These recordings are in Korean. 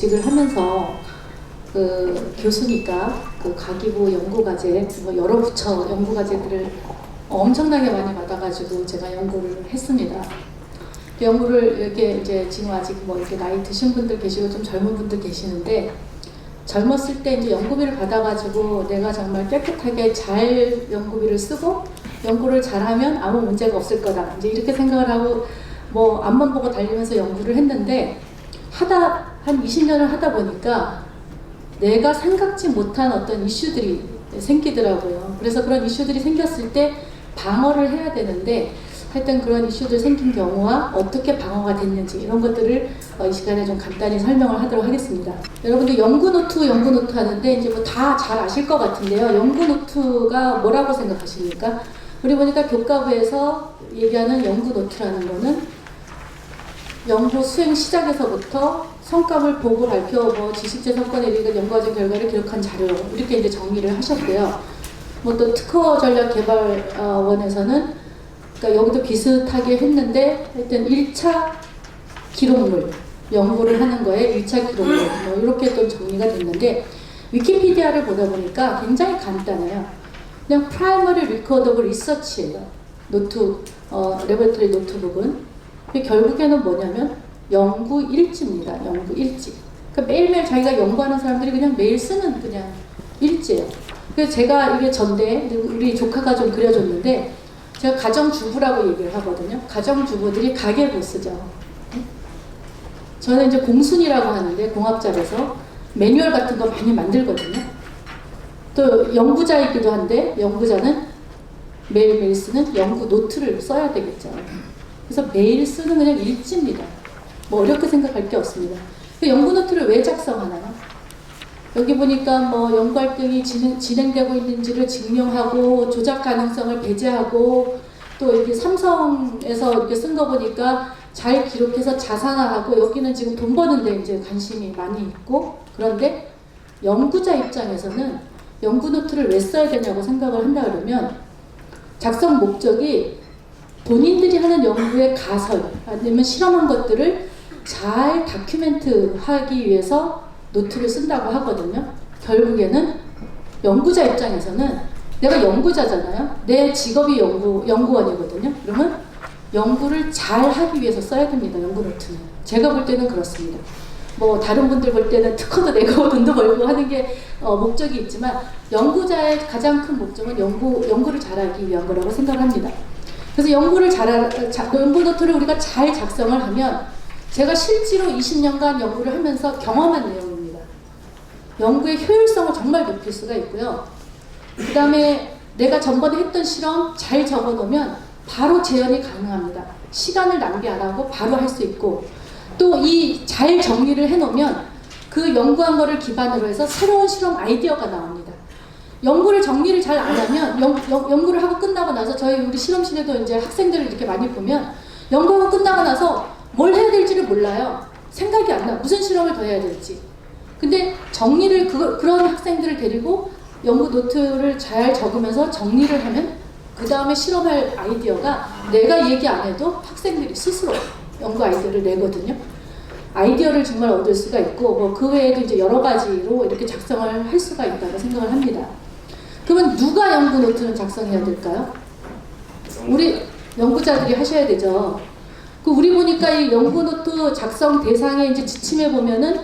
직을 하면서 그 교수니까 그 가기부 연구과제 뭐 여러 부처 연구과제들을 엄청나게 많이 받아가지고 제가 연구를 했습니다. 그 연구를 이렇게 이제 지금 아직 뭐 이렇게 나이 드신 분들 계시고 좀 젊은 분들 계시는데 젊었을 때 이제 연구비를 받아가지고 내가 정말 깨끗하게 잘 연구비를 쓰고 연구를 잘하면 아무 문제가 없을 거다. 이제 이렇게 생각을 하고 뭐 앞만 보고 달리면서 연구를 했는데 하다 한 20년을 하다 보니까 내가 생각지 못한 어떤 이슈들이 생기더라고요. 그래서 그런 이슈들이 생겼을 때 방어를 해야 되는데 하여튼 그런 이슈들 생긴 경우와 어떻게 방어가 됐는지 이런 것들을 어, 이 시간에 좀 간단히 설명을 하도록 하겠습니다. 여러분들 연구 노트, 연구 노트 하는데 이제 뭐 다 잘 아실 것 같은데요. 연구 노트가 뭐라고 생각하십니까? 우리 보니까 교과부에서 얘기하는 연구 노트라는 거는 연구 수행 시작에서부터 성과물 보고 발표, 뭐 지식재 성과에 이르는 연구과정 결과를 기록한 자료 이렇게 이제 정리를 하셨고요. 뭐 또 특허 전략 개발원에서는 그러니까 여기도 비슷하게 했는데 하여튼 1차 기록물 연구를 하는 거에 1차 기록물 뭐 이렇게 또 정리가 됐는데 위키피디아를 보다 보니까 굉장히 간단해요. 그냥 프라이머리 리코더블 리서치예요. 노트 어, 레버토리 노트북은 결국에는 뭐냐면 연구 일지입니다. 연구 일지. 그러니까 매일매일 자기가 연구하는 사람들이 그냥 매일 쓰는 그냥 일지예요. 그래서 제가 이게 전데 우리 조카가 좀 그려줬는데 제가 가정주부라고 얘기를 하거든요. 가정주부들이 가계부 쓰죠. 저는 이제 공순이라고 하는데 공학자라서 매뉴얼 같은 거 많이 만들거든요. 또 연구자이기도 한데 연구자는 매일매일 쓰는 연구 노트를 써야 되겠죠. 그래서 매일 쓰는 그냥 일지입니다. 뭐 어렵게 생각할 게 없습니다. 그 연구 노트를 왜 작성하나요? 여기 보니까 뭐 연구 활동이 진행, 진행 되고 있는지를 증명하고 조작 가능성을 배제하고 또 이렇게 삼성에서 이렇게 쓴 거 보니까 잘 기록해서 자산화하고 여기는 지금 돈 버는데 이제 관심이 많이 있고 그런데 연구자 입장에서는 연구 노트를 왜 써야 되냐고 생각을 한다 그러면 작성 목적이 본인들이 하는 연구의 가설 아니면 실험한 것들을 잘 다큐멘트 하기 위해서 노트를 쓴다고 하거든요. 결국에는 연구자 입장에서는 내가 연구자잖아요. 내 직업이 연구, 연구원이거든요. 그러면 연구를 잘 하기 위해서 써야 됩니다. 연구 노트는. 제가 볼 때는 그렇습니다. 뭐 다른 분들 볼 때는 특허도 내고 돈도 벌고 하는 게 어, 목적이 있지만 연구자의 가장 큰 목적은 연구 연구를 잘하기 위한 거라고 생각합니다. 그래서 연구를 잘 자, 연구 노트를 우리가 잘 작성을 하면 제가 실제로 20년간 연구를 하면서 경험한 내용입니다. 연구의 효율성을 정말 높일 수가 있고요. 그 다음에 내가 전번에 했던 실험 잘 적어 놓으면 바로 재현이 가능합니다. 시간을 낭비 안 하고 바로 할 수 있고 또 이 잘 정리를 해 놓으면 그 연구한 거를 기반으로 해서 새로운 실험 아이디어가 나옵니다. 연구를 정리를 잘 안 하면 연, 연, 연구를 하고 끝나고 나서 저희 우리 실험실에도 이제 학생들을 이렇게 많이 보면 연구하고 끝나고 나서 뭘 해야 될지를 몰라요. 생각이 안 나. 무슨 실험을 더 해야 될지. 근데 정리를 그, 그런 학생들을 데리고 연구 노트를 잘 적으면서 정리를 하면 그 다음에 실험할 아이디어가 내가 얘기 안 해도 학생들이 스스로 연구 아이디어를 내거든요. 아이디어를 정말 얻을 수가 있고 뭐 그 외에도 이제 여러 가지로 이렇게 작성을 할 수가 있다고 생각을 합니다. 그러면 누가 연구 노트는 작성해야 될까요? 우리 연구자들이 하셔야 되죠. 그 우리 보니까 이 연구 노트 작성 대상에 이제 지침에 보면은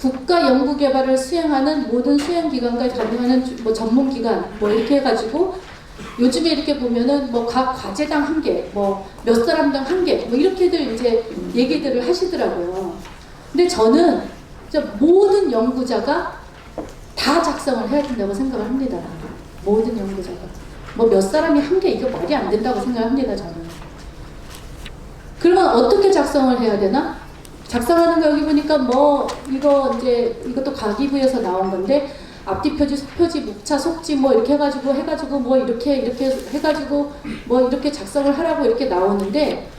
국가 연구 개발을 수행하는 모든 수행 기관과 주- 뭐 전문 기관 뭐 이렇게 해가지고 요즘에 이렇게 보면은 뭐 각 과제당 한 개, 뭐 몇 사람당 한 개, 뭐 이렇게들 이제 얘기들을 하시더라고요. 근데 저는 모든 연구자가 다 작성을 해야 된다고 생각을 합니다. 모든 연구자가. 뭐 몇 사람이 한 개 이거 말이 안 된다고 생각합니다, 저는. 그러면 어떻게 작성을 해야 되나? 작성하는 거 여기 보니까 뭐 이거 이제 이것도 가기부에서 나온 건데 앞뒤 표지, 속표지, 목차, 속지 뭐 이렇게 해가지고 해가지고 뭐 이렇게 이렇게 해가지고 뭐 이렇게 작성을 하라고 이렇게 나오는데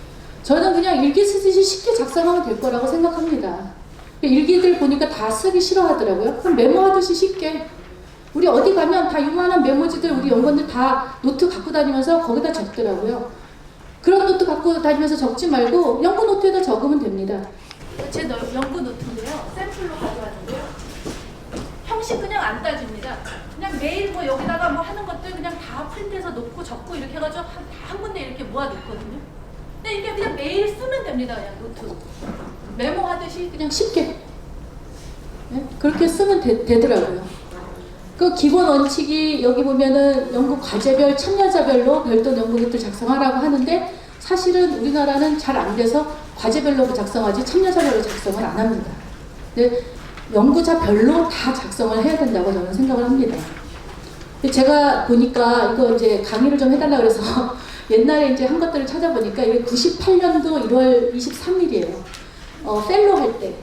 저는 그냥 일기 쓰듯이 쉽게 작성하면 될 거라고 생각합니다. 일기들 보니까 다 쓰기 싫어하더라고요. 그럼 메모하듯이 쉽게 우리 어디 가면 다 유만한 메모지들 우리 연구원들 다 노트 갖고 다니면서 거기다 적더라고요. 그런 노트 갖고 다니면서 적지 말고 연구 노트에다 적으면 됩니다. 제 너, 연구 노트인데요. 샘플로 가져왔는데요. 형식 그냥 안 따집니다. 그냥 매일 뭐 여기다가 뭐 하는 것들 그냥 다 프린트해서 놓고 적고 이렇게 해가지고 한, 한 군데 이렇게 모아놓거든요. 근데 이게 그냥 매일 쓰면 됩니다. 그냥 노트. 메모하듯이 그냥 쉽게. 네? 그렇게 쓰면 되, 되더라고요. 그 기본 원칙이 여기 보면은 연구 과제별 참여자별로 별도 연구노트 작성하라고 하는데 사실은 우리나라는 잘 안 돼서 과제별로 작성하지 참여자별로 작성을 안 합니다. 연구자별로 다 작성을 해야 된다고 저는 생각을 합니다. 제가 보니까 이거 이제 강의를 좀 해달라 그래서 옛날에 이제 한 것들을 찾아보니까 이게 98년도 1월 23일이에요. 어, 펠로 할 때,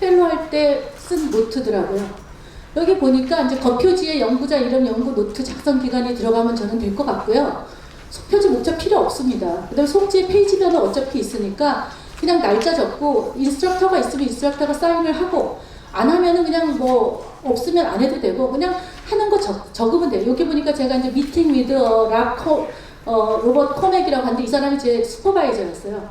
펠로 할 때 쓴 노트더라고요. 여기 보니까 이제 겉표지에 연구자 이름 연구 노트 작성 기간이 들어가면 저는 될 것 같고요. 속표지 목자 필요 없습니다. 그다음에 속지 페이지별은 어차피 있으니까 그냥 날짜 적고 인스트럭터가 있으면 인스트럭터가 사인을 하고 안 하면은 그냥 뭐 없으면 안 해도 되고 그냥 하는 거 적, 적으면 돼요. 여기 보니까 제가 이제 미팅 위드 락코 어, 로버트 코맥이라고 하는데 이 사람이 제 슈퍼바이저였어요.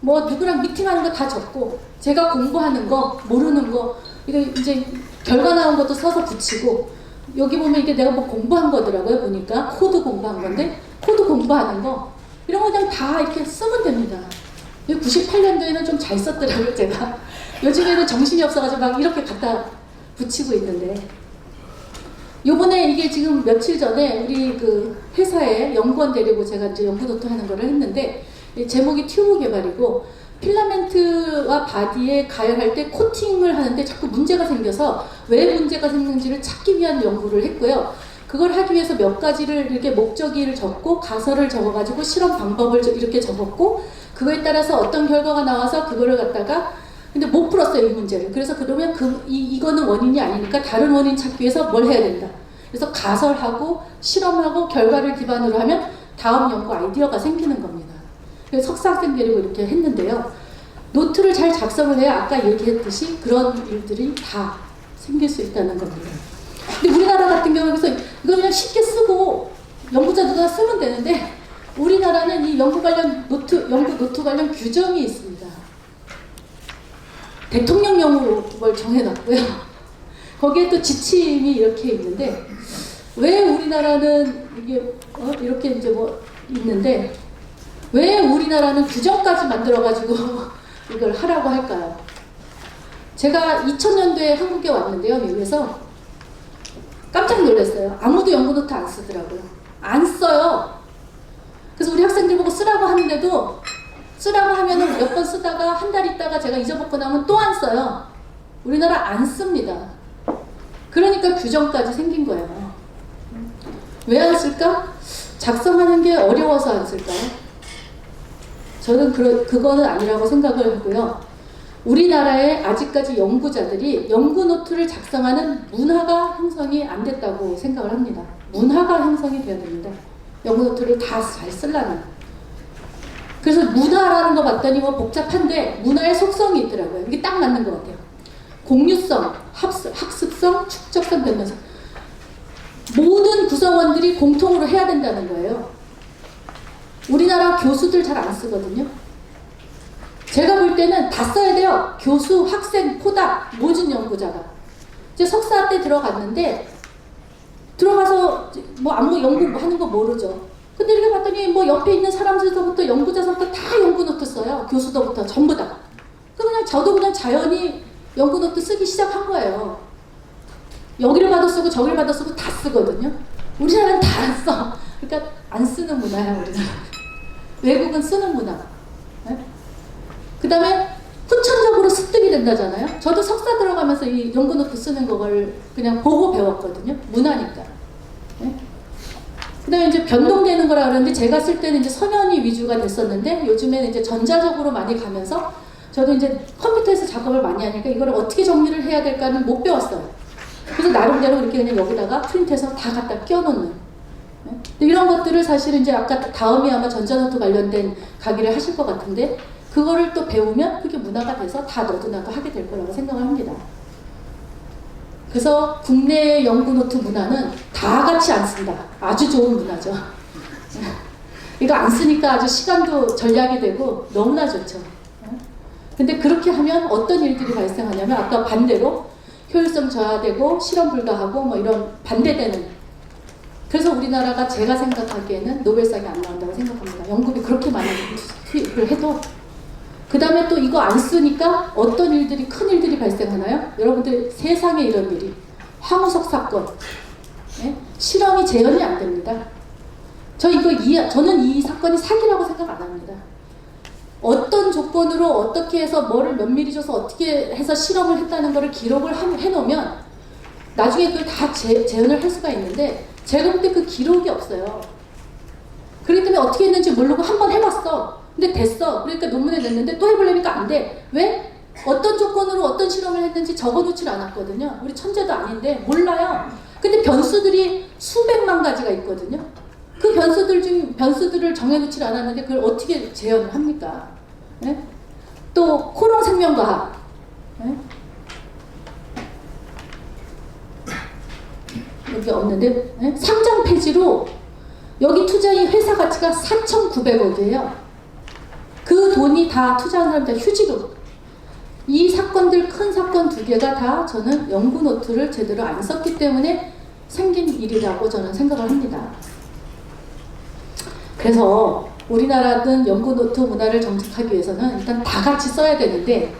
뭐 누구랑 미팅하는 거 다 적고 제가 공부하는 거 모르는 거 이거 이제 결과 나온 것도 써서 붙이고 여기 보면 이게 내가 뭐 공부한 거더라고요 보니까. 코드 공부한 건데 코드 공부하는 거. 이런 거 그냥 다 이렇게 쓰면 됩니다. 98년도에는 좀 잘 썼더라고요 제가. 요즘에는 정신이 없어가지고 막 이렇게 갖다 붙이고 있는데. 요번에 이게 지금 며칠 전에 우리 그 회사에 연구원 데리고 제가 이제 연구 노트 하는 거를 했는데 이 제목이 튜브 개발이고 필라멘트와 바디에 가열할 때 코팅을 하는데 자꾸 문제가 생겨서 왜 문제가 생기는지를 찾기 위한 연구를 했고요. 그걸 하기 위해서 몇 가지를 이렇게 목적의를 적고 가설을 적어가지고 실험 방법을 저- 이렇게 적었고 그거에 따라서 어떤 결과가 나와서 그거를 갖다가 근데 못 풀었어요 이 문제를. 그래서 그러면 그 이, 이거는 원인이 아니니까 다른 원인 찾기 위해서 뭘 해야 된다. 그래서 가설하고 실험하고 결과를 기반으로 하면 다음 연구 아이디어가 생기는 겁니다. 그래서 석사학생 데리고 이렇게 했는데요. 노트를 잘 작성을 해야 아까 얘기했듯이 그런 일들이 다 생길 수 있다는 겁니다. 근데 우리나라 같은 경우에서 이거 그냥 쉽게 쓰고 연구자들 다 쓰면 되는데 우리나라는 이 연구 관련 노트, 연구 노트 관련 규정이 있습니다. 대통령령으로 그걸 정해놨고요. 거기에 또 지침이 이렇게 있는데 왜 우리나라는 이게 어? 이렇게 이제 뭐 있는데 왜 우리나라는 규정까지 만들어가지고 이걸 하라고 할까요? 제가 2000년도에 한국에 왔는데요, 미국에서 깜짝 놀랐어요. 아무도 연구노트 안 쓰더라고요. 안 써요. 그래서 우리 학생들 보고 쓰라고 하는데도 쓰라고 하면은 몇번 쓰다가 한 달 있다가 제가 잊어먹고 나면 또 안 써요. 우리나라 안 씁니다. 그러니까 규정까지 생긴 거예요. 왜 안 쓸까? 작성하는 게 어려워서 안 쓸까요? 저는 그, 그거는 아니라고 생각을 하고요. 우리나라에 아직까지 연구자들이 연구 노트를 작성하는 문화가 형성이 안 됐다고 생각을 합니다. 문화가 형성이 돼야 됩니다. 연구 노트를 다 잘 쓰려면. 그래서 문화라는 거 봤더니 뭐 복잡한데 문화의 속성이 있더라고요. 이게 딱 맞는 것 같아요. 공유성, 학습, 학습성, 축적성, 변변성. 모든 구성원들이 공통으로 해야 된다는 거예요. 우리나라 교수들 잘 안 쓰거든요. 제가 볼 때는 다 써야 돼요. 교수, 학생, 포닥, 모든 연구자가. 이제 석사 때 들어갔는데 들어가서 뭐 아무 연구 하는 거 모르죠. 근데 이렇게 봤더니 뭐 옆에 있는 사람들서부터 연구자서부터 다 연구 노트 써요. 교수도부터 전부 다. 그 그냥 저도 그냥 자연히 연구 노트 쓰기 시작한 거예요. 여기를 받아 쓰고 저기를 받아 쓰고 다 쓰거든요. 우리나라는 다 안 써. 그러니까 안 쓰는 문화야 우리나라. 외국은 쓰는 문화. 네? 그 다음에 후천적으로 습득이 된다잖아요. 저도 석사 들어가면서 이 연구 노트 쓰는 거를 그냥 보고 배웠거든요. 문화니까. 네? 그 다음에 이제 변동되는 거라 그러는데 제가 쓸 때는 이제 서면이 위주가 됐었는데 요즘에는 이제 전자적으로 많이 가면서 저도 이제 컴퓨터에서 작업을 많이 하니까 이걸 어떻게 정리를 해야 될까는 못 배웠어요. 그래서 나름대로 이렇게 그냥 여기다가 프린트해서 다 갖다 끼워놓는. 이런 것들을 사실은 이제 아까 다음에 아마 전자노트 관련된 강의를 하실 것 같은데 그거를 또 배우면 그게 문화가 돼서 다 너도 나도 하게 될 거라고 생각을 합니다. 그래서 국내 연구 노트 문화는 다 같이 안 쓴다. 아주 좋은 문화죠. 이거 안 쓰니까 아주 시간도 절약이 되고 너무나 좋죠. 근데 그렇게 하면 어떤 일들이 발생하냐면 아까 반대로 효율성 저하되고 실험 불가하고 뭐 이런 반대되는 그래서 우리나라가 제가 생각하기에는 노벨상이 안 나온다고 생각합니다. 연구비 그렇게 많이 투입을 해도 그 다음에 또 이거 안 쓰니까 어떤 일들이 큰 일들이 발생하나요? 여러분들 세상에 이런 일이 황우석 사건 예? 실험이 재현이 안 됩니다. 저 이거 이 저는 이 사건이 사기라고 생각 안 합니다. 어떤 조건으로 어떻게 해서 뭐를 몇 미리 줘서 어떻게 해서 실험을 했다는 거를 기록을 하- 해놓으면 나중에 그걸 다 재, 재현을 할 수가 있는데 제가 볼 때 그 기록이 없어요. 그렇기 때문에 어떻게 했는지 모르고 한 번 해봤어. 근데 됐어. 그러니까 논문에 냈는데 또 해보려니까 안 돼. 왜? 어떤 조건으로 어떤 실험을 했는지 적어놓질 않았거든요. 우리 천재도 아닌데 몰라요. 근데 변수들이 수백만 가지가 있거든요. 그 변수들 중 변수들을 정해놓질 않았는데 그걸 어떻게 재현을 합니까? 예? 또 코롱 생명과학. 예? 여기 없는데 예? 상장 폐지로 여기 투자인 회사 가치가 4,900억이에요. 그 돈이 다 투자한 사람들 휴지로. 이 사건들 큰 사건 두 개가 다 저는 연구 노트를 제대로 안 썼기 때문에 생긴 일이라고 저는 생각을 합니다. 그래서 우리나라는 연구 노트 문화를 정착하기 위해서는 일단 다 같이 써야 되는데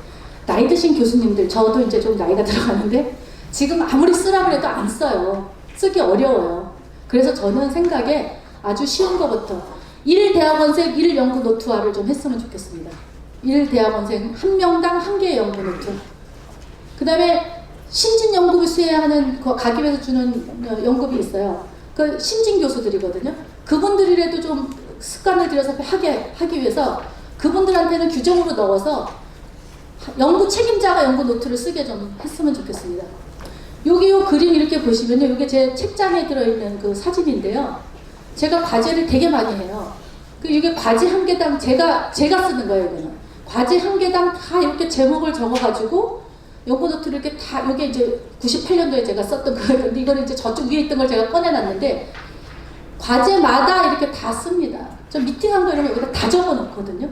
나이 드신 교수님들 저도 이제 좀 나이가 들어가는데 지금 아무리 쓰라 그래도 안 써요. 쓰기 어려워요. 그래서 저는 생각에 아주 쉬운 것부터 1대학원생 1연구 노트화를 좀 했으면 좋겠습니다. 1대학원생 한 명당 한 개의 연구 노트. 그 다음에 신진 연구비 수혜하는 그 가기에서 주는 어, 연구비 있어요. 그 신진 교수들이거든요. 그분들이라도 좀 습관을 들여서 하게 하기 위해서 그분들한테는 규정으로 넣어서 연구 책임자가 연구 노트를 쓰게 좀 했으면 좋겠습니다. 여기 요 그림 이렇게 보시면요. 이게 제 책장에 들어있는 그 사진인데요. 제가 과제를 되게 많이 해요. 그 이게 과제 한 개당 제가 제가 쓰는 거예요, 이거는. 과제 한 개당 다 이렇게 제목을 적어가지고 연구 노트를 이렇게 다 이게 이제 98년도에 제가 썼던 거예요. 이거는 이제 저쪽 위에 있던 걸 제가 꺼내놨는데 과제마다 이렇게 다 씁니다. 저 미팅한 거 이러면 여기다 다 적어 놓거든요.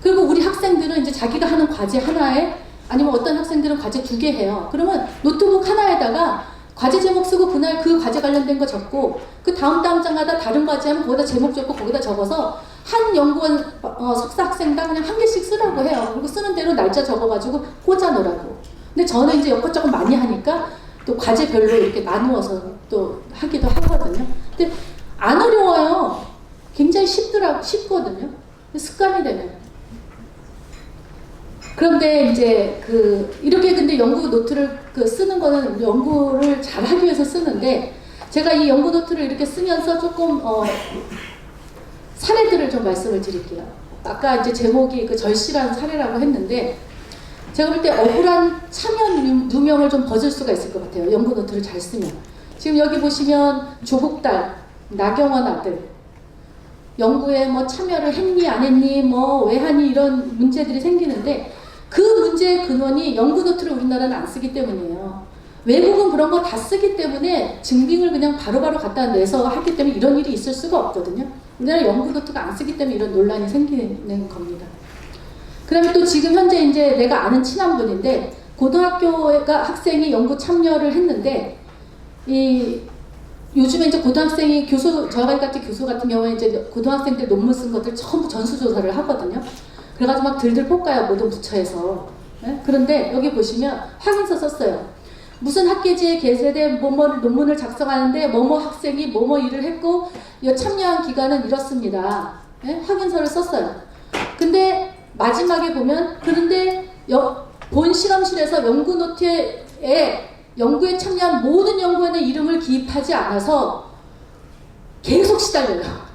그리고 우리 학생들은 이제 자기가 하는 과제 하나에 아니면 어떤 학생들은 과제 두 개 해요. 그러면 노트북 하나에다가 과제 제목 쓰고 그날 그 과제 관련된 거 적고 그 다음 다음 장마다 다른 과제 하면 거기다 제목 적고 거기다 적어서 한 연구원 어, 석사 학생당 그냥 한 개씩 쓰라고 해요. 그리고 쓰는 대로 날짜 적어가지고 꽂아 놓으라고. 근데 저는 이제 이것저것 많이 하니까 또 과제별로 이렇게 나누어서 또 하기도 하거든요. 근데 안 어려워요. 굉장히 쉽더라 쉽거든요. 습관이 되면. 그런데 이제 그 이렇게 근데 연구 노트를 그 쓰는 거는 연구를 잘 하기 위해서 쓰는데 제가 이 연구 노트를 이렇게 쓰면서 조금 어 사례들을 좀 말씀을 드릴게요. 아까 이제 제목이 그 절실한 사례라고 했는데 제가 볼 때 억울한 참여 누- 누명을 좀 벗을 수가 있을 것 같아요. 연구 노트를 잘 쓰면. 지금 여기 보시면 조국 딸, 나경원 아들, 연구에 뭐 참여를 했니 안 했니 뭐 왜 하니 이런 문제들이 생기는데 그 문제의 근원이 연구 노트를 우리나라는 안 쓰기 때문이에요. 외국은 그런 거 다 쓰기 때문에 증빙을 그냥 바로바로 갖다 내서 하기 때문에 이런 일이 있을 수가 없거든요. 우리나라 연구 노트가 안 쓰기 때문에 이런 논란이 생기는 겁니다. 그다음에 또 지금 현재 이제 내가 아는 친한 분인데 고등학교가 학생이 연구 참여를 했는데 이 요즘에 이제 고등학생이 교수 저희 같은 교수 같은 경우에 이제 고등학생들 논문 쓴 것들 전부 전수조사를 하거든요. 그래가지고 막 들들 볶아요 모든 부처에서. 예? 그런데 여기 보시면 확인서 썼어요. 무슨 학계지에 게재된 뭐뭐 논문을 작성하는데 뭐뭐 학생이 뭐뭐 일을 했고 이 참여한 기간은 이렇습니다. 예? 확인서를 썼어요. 근데 마지막에 보면 그런데 여- 본 실험실에서 연구 노트에 연구에 참여한 모든 연구원의 이름을 기입하지 않아서 계속 시달려요.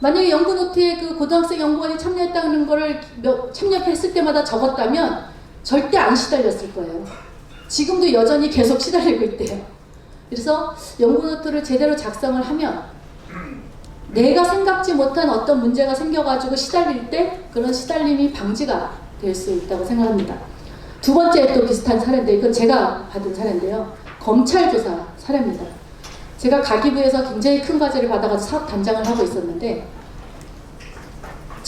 만약에 연구 노트에 그 고등학생 연구원이 참여했다는 거를 몇- 참여했을 때마다 적었다면 절대 안 시달렸을 거예요. 지금도 여전히 계속 시달리고 있대요. 그래서 연구 노트를 제대로 작성을 하면 내가 생각지 못한 어떤 문제가 생겨가지고 시달릴 때 그런 시달림이 방지가 될 수 있다고 생각합니다. 두 번째 또 비슷한 사례인데 이건 제가 받은 사례인데요. 검찰 조사 사례입니다. 제가 가기부에서 굉장히 큰 과제를 받아가지고 사업 단장을 하고 있었는데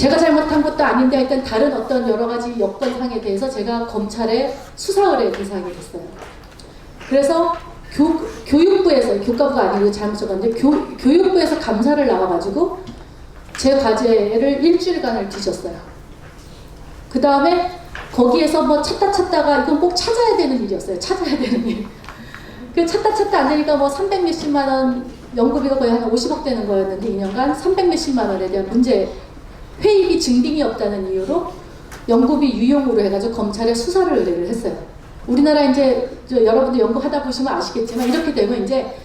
제가 잘못한 것도 아닌데 하여튼 다른 어떤 여러 가지 여건상에 대해서 제가 검찰에 수사 의뢰 대상이 됐어요. 그래서 교, 교육부에서 교과부가 아니고 잘못 적었는데 교, 교육부에서 감사를 나와가지고 제 과제를 일주일간을 뒤졌어요. 그 다음에 거기에서 뭐 찾다 찾다가 이건 꼭 찾아야 되는 일이었어요. 찾아야 되는 일. 그 찾다 찾다 안 되니까 뭐 300 몇십만 원 연구비가 거의 한 50억 되는 거였는데 2년간 300 몇십만 원에 대한 문제 회의비 증빙이 없다는 이유로 연구비 유용으로 해가지고 검찰에 수사를 의뢰를 했어요. 우리나라 이제 저 여러분들 연구하다 보시면 아시겠지만 이렇게 되면 이제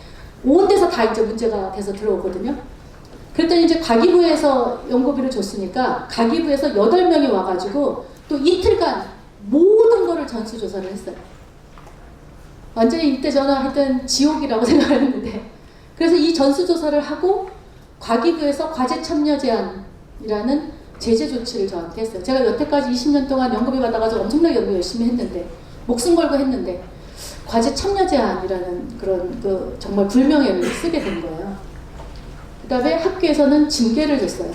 온 데서 다 이제 문제가 돼서 들어오거든요. 그랬더니 이제 가기부에서 연구비를 줬으니까 가기부에서 8명이 와가지고 또 이틀간 모든 거를 전수조사를 했어요. 완전히 이때 저는 하여튼 지옥이라고 생각을 했는데 그래서 이 전수조사를 하고 과기부에서 과제 참여 제한 이라는 제재 조치를 저한테 했어요. 제가 여태까지 20년 동안 연구비 받아가지고 엄청나게 연구 열심히 했는데 목숨 걸고 했는데 과제 참여 제한이라는 그런 그 정말 불명예를 쓰게 된 거예요. 그 다음에 학교에서는 징계를 줬어요.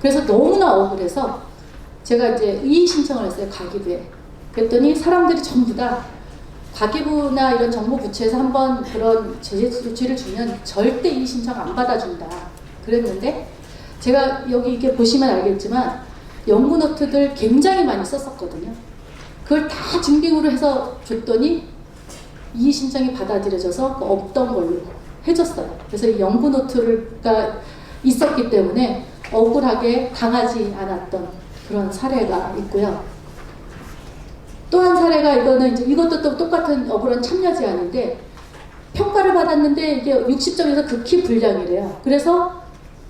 그래서 너무나 억울해서 제가 이제 이의 신청을 했어요 가기부에. 그랬더니 사람들이 전부 다 가기부나 이런 정부 부처에서 한번 그런 제재 조치를 주면 절대 이의 신청 안 받아준다. 그랬는데 제가 여기 이렇게 보시면 알겠지만 연구 노트들 굉장히 많이 썼었거든요. 그걸 다 증빙으로 해서 줬더니 이의 신청이 받아들여져서 그 없던 걸로 해줬어요. 그래서 이 연구 노트가 있었기 때문에 억울하게 당하지 않았던 그런 사례가 있고요. 또 한 사례가 이거는 이제 이것도 또 똑같은 억울한 참여 제한인데 평가를 받았는데 이게 60점에서 극히 불량이래요. 그래서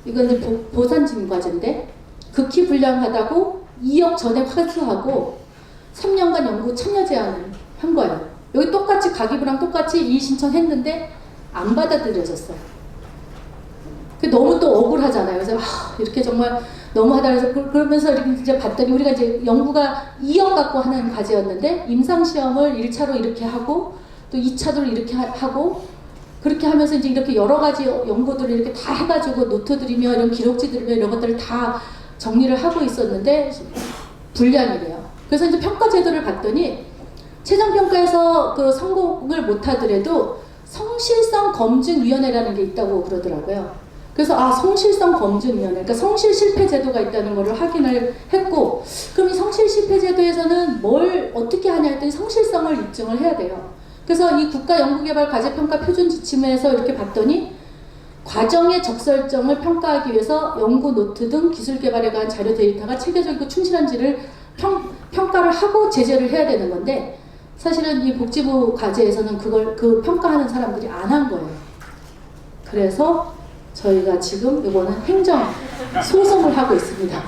이제 보, 보산진 과제인데 극히 불량하다고 2억 전에 환수하고 3년간 연구 참여 제한을 한 거예요. 여기 똑같이 가기부랑 똑같이 이의 신청했는데 안 받아들여졌어요. 그 너무 또 억울하잖아요. 그래서 아, 이렇게 정말 너무 하다 그래서 그- 그러면서 이제 봤더니 우리가 이제 연구가 2억 갖고 하는 과제였는데 임상 시험을 1차로 이렇게 하고 또 2차로 이렇게 하- 하고 그렇게 하면서 이제 이렇게 여러 가지 연구들을 이렇게 다 해가지고 노트들이며 이런 기록지들이며 이런 것들을 다 정리를 하고 있었는데 불량이래요. 그래서 이제 평가 제도를 봤더니 최종 평가에서 그 성공을 못하더라도 성실성 검증위원회라는 게 있다고 그러더라고요. 그래서 아 성실성 검증위원회, 그러니까 성실 실패 제도가 있다는 것을 확인을 했고, 그럼 이 성실 실패 제도에서는 뭘 어떻게 하냐 했더니 성실성을 입증을 해야 돼요. 그래서 이 국가 연구개발 과제평가 표준 지침에서 이렇게 봤더니 과정의 적설정을 평가하기 위해서 연구 노트 등 기술 개발에 관한 자료 데이터가 체계적이고 충실한지를 평, 평가를 하고 제재를 해야 되는 건데 사실은 이 복지부 과제에서는 그걸 그 평가하는 사람들이 안 한 거예요. 그래서 저희가 지금 이거는 행정 소송을 하고 있습니다.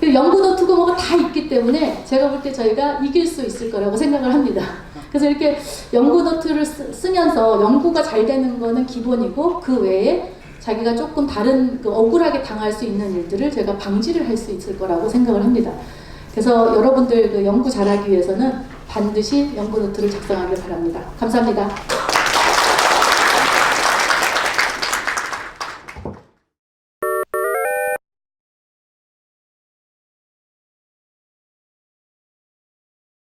그 연구 노트고 뭐가 다 있기 때문에 제가 볼 때 저희가 이길 수 있을 거라고 생각을 합니다. 그래서 이렇게 연구 노트를 쓰, 쓰면서 연구가 잘 되는 거는 기본이고 그 외에 자기가 조금 다른 그 억울하게 당할 수 있는 일들을 제가 방지를 할 수 있을 거라고 생각을 합니다. 그래서 여러분들 그 연구 잘하기 위해서는 반드시 연구 노트를 작성하길 바랍니다. 감사합니다.